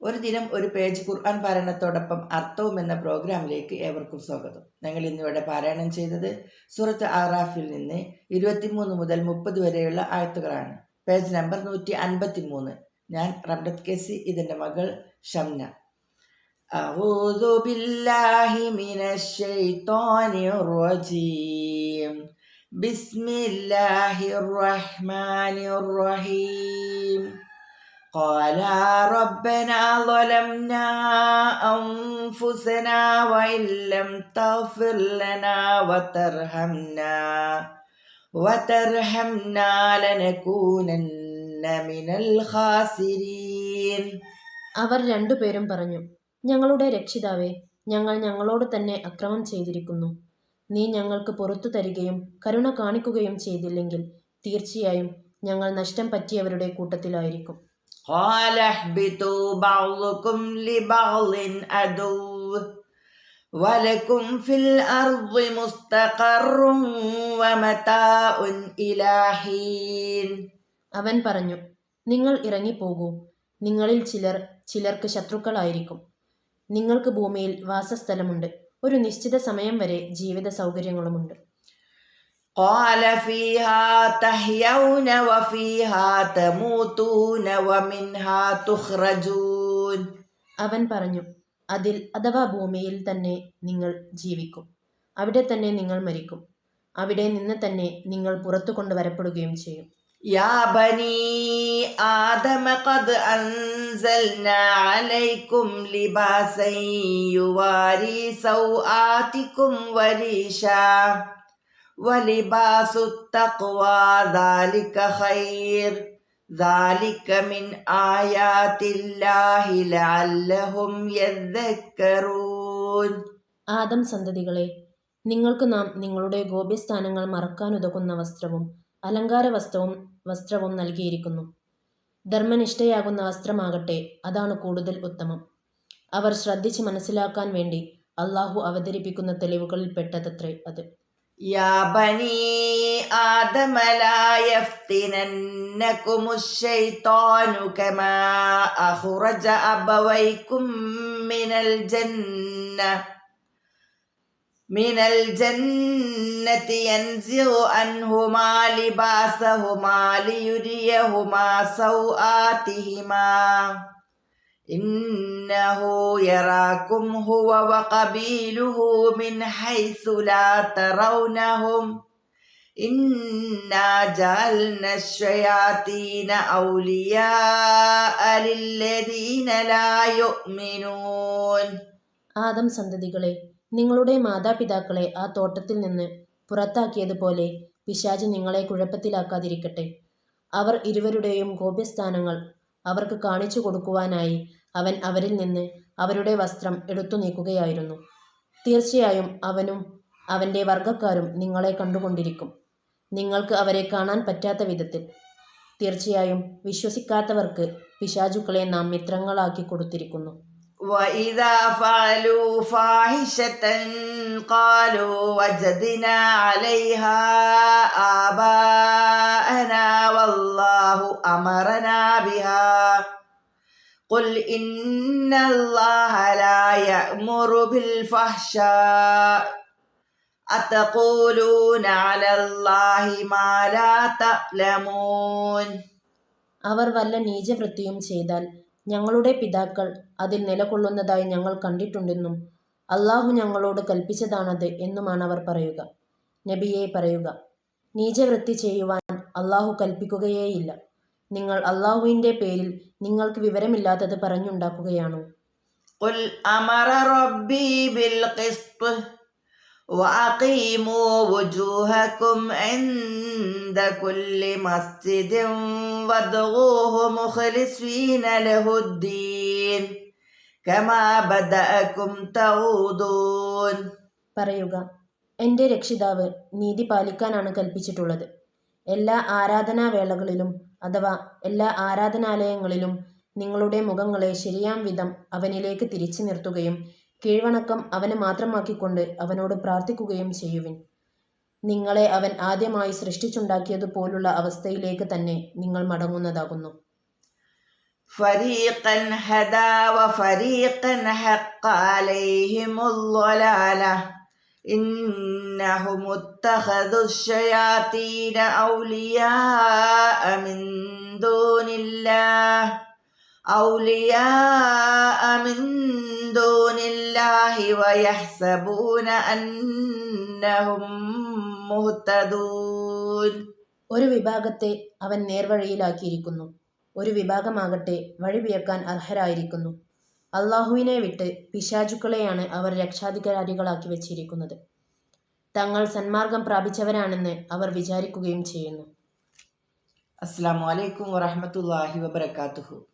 ഒരു ദിനം ഒരു പേജ് ഖുർആൻ പാരായണത്തോടൊപ്പം അർത്ഥവും എന്ന പ്രോഗ്രാമിലേക്ക് ഏവർക്കും സ്വാഗതം ഞങ്ങൾ ഇന്നിവിടെ പാരായണം ചെയ്തത് സൂറത്ത് ആറാഫിൽ നിന്ന് ഇരുപത്തിമൂന്ന് മുതൽ മുപ്പത് വരെയുള്ള ആയത്തുകളാണ് പേജ് നമ്പർ നൂറ്റി അൻപത്തി മൂന്ന് ഞാൻ റംഡത്ത് കെസി ഇതിൻ്റെ മകൾ ഷംന أعوذ بالله من الشيطان الرجيم بسم الله الرحمن الرحيم قالا ربنا ظلمنا أنفسنا وإن لم تغفر لنا وترحمنا وترحمنا لنكونن من الخاسرين അവർ രണ്ടുപേരും പറഞ്ഞു ഞങ്ങളുടെ രക്ഷിതാവേ ഞങ്ങൾ ഞങ്ങളോട് തന്നെ അക്രമം ചെയ്തിരിക്കുന്നു നീ ഞങ്ങൾക്ക് പുറത്തു തരികയും കരുണ കാണിക്കുകയും ചെയ്തില്ലെങ്കിൽ തീർച്ചയായും ഞങ്ങൾ നഷ്ടം പറ്റിയവരുടെ കൂട്ടത്തിലായിരിക്കും قال اهبطوا بعضكم لبعض عدو ولكم في الأرض مستقر ومتاع إلى حين അവൻ പറഞ്ഞു നിങ്ങൾ ഇറങ്ങിപ്പോകൂ നിങ്ങളിൽ ചിലർ ചിലർക്ക് ശത്രുക്കളായിരിക്കും നിങ്ങൾക്ക് ഭൂമിയിൽ വാസസ്ഥലമുണ്ട് ഒരു നിശ്ചിത സമയം വരെ ജീവിത സൗകര്യങ്ങളുമുണ്ട് قال فيها تحيون وفيها تموتون ومنها تخرجون അവൻ പറഞ്ഞു അതിൽ അഥവാ ഭൂമിയിൽ തന്നെ നിങ്ങൾ ജീവിക്കും അവിടെ തന്നെ നിങ്ങൾ മരിക്കും അവിടെ നിന്ന് തന്നെ നിങ്ങൾ പുറത്തു കൊണ്ടുവരപ്പെടുകയും ചെയ്യും يا بني آدم قد أنزلنا عليكم لباسا يواري سوآتكم وريشا ولباس التقوى ذلك خير ذلك من آيات الله لعلهم يذكرون ആദം സന്തതികളെ നിങ്ങൾക്ക് നാം നിങ്ങളുടെ ഗോപ്യസ്ഥാനങ്ങൾ മറക്കാനുതകുന്ന വസ്ത്രവും അലങ്കാര വസ്ത്രവും വസ്ത്രവും നൽകിയിരിക്കുന്നു ധർമ്മനിഷ്ഠയാകുന്ന വസ്ത്രമാകട്ടെ അതാണ് കൂടുതൽ ഉത്തമം അവർ ശ്രദ്ധിച്ച് മനസ്സിലാക്കാൻ വേണ്ടി അള്ളാഹു അവതരിപ്പിക്കുന്ന തെളിവുകളിൽ പെട്ടതത്രേ അത് يا بني آدم لا يفتننكم الشيطان كما أخرج أبويكم من الجنة من الجنة ينزع عنهما لباسهما ليريهما سوآتهما إنه يراكم هو وقبيله من حيث لا ترونهم إنا جعلنا الشياطين أولياء للذين لا يؤمنون ആദം സന്തതികളെ നിങ്ങളുടെ മാതാപിതാക്കളെ ആ തോട്ടത്തിൽ നിന്ന് പുറത്താക്കിയതുപോലെ പിശാച് നിങ്ങളെ കുഴപ്പത്തിലാക്കാതിരിക്കട്ടെ അവർ ഇരുവരുടെയും ഗോപ്യസ്ഥാനങ്ങൾ അവർക്ക് കാണിച്ചു കൊടുക്കുവാനായി അവൻ അവരിൽ നിന്ന് അവരുടെ വസ്ത്രം എടുത്തു നീക്കുകയായിരുന്നു തീർച്ചയായും അവനും അവൻ്റെ വർഗക്കാരും നിങ്ങളെ കണ്ടുകൊണ്ടിരിക്കും നിങ്ങൾക്ക് അവരെ കാണാൻ പറ്റാത്ത വിധത്തിൽ തീർച്ചയായും വിശ്വസിക്കാത്തവർക്ക് പിശാചുക്കളെ നാം മിത്രങ്ങളാക്കി കൊടുത്തിരിക്കുന്നു وإذا فعلوا فاحشة قالوا وجدنا عليها آباءنا والله أمرنا بها قل إن الله لا يأمر بالفحشاء أتقولون على الله ما لا تعلمون അവർ വല്ല നീചവൃത്തിയും ചെയ്താൽ ഞങ്ങളുടെ പിതാക്കൾ അതിൽ നിലകൊള്ളുന്നതായി ഞങ്ങൾ കണ്ടിട്ടുണ്ടെന്നും അള്ളാഹു ഞങ്ങളോട് കൽപ്പിച്ചതാണത് എന്നുമാണ് അവർ പറയുക നബിയെ പറയുക നീചവൃത്തി ചെയ്യുവാൻ അള്ളാഹു കൽപ്പിക്കുകയേയില്ല നിങ്ങൾ അള്ളാഹുവിൻ്റെ പേരിൽ നിങ്ങൾക്ക് വിവരമില്ലാത്തത് പറഞ്ഞുണ്ടാക്കുകയാണോ قل أمر ربي بالقسط وأقيموا وجوهكم عند كل مسجد وادعوه مخلصين له الدين كما بدأكم تعودون പറയുക എൻ്റെ രക്ഷിതാവ് നീതി പാലിക്കാനാണ് കൽപ്പിച്ചിട്ടുള്ളത് എല്ലാ ആരാധനാവേളകളിലും അഥവാ എല്ലാ ആരാധനാലയങ്ങളിലും നിങ്ങളുടെ മുഖങ്ങളെ ശരിയാം വിധം അവനിലേക്ക് തിരിച്ചു നിർത്തുകയും കീഴ്വണക്കം അവനെ മാത്രമാക്കിക്കൊണ്ട് അവനോട് പ്രാർത്ഥിക്കുകയും ചെയ്യുവിൻ. നിങ്ങളെ അവൻ ആദ്യമായി സൃഷ്ടിച്ചുണ്ടാക്കിയതുപോലുള്ള അവസ്ഥയിലേക്ക് തന്നെ നിങ്ങൾ മടങ്ങുന്നതാകുന്നു. ഫരീഖൻ ഹദാ വ ഫരീഖൻ ഹഖ് അലൈഹിമുൽ إنهم اتخذوا الشياطين أولياء من دون الله أولياء من دون الله ويحسبون أنهم مهتدون ഒരു വിഭാഗത്തെ അവൻ നേർവഴിയിലാക്കിയിരിക്കുന്നു ഒരു വിഭാഗമാകട്ടെ വഴിപിയക്കാൻ അർഹരായിരിക്കുന്നു അള്ളാഹുവിനെ വിട്ട് പിശാചുക്കളെയാണ് അവർ രക്ഷാധികാരികളാക്കി വെച്ചിരിക്കുന്നത്. തങ്ങൾ സന്മാർഗം പ്രാപിച്ചവരാണെന്ന് അവർ വിചാരിക്കുകയും ചെയ്യുന്നു. അസ്സാം വലൈക്കും വറഹമത്തല്ലാഹി വബർക്കാത്തുഹു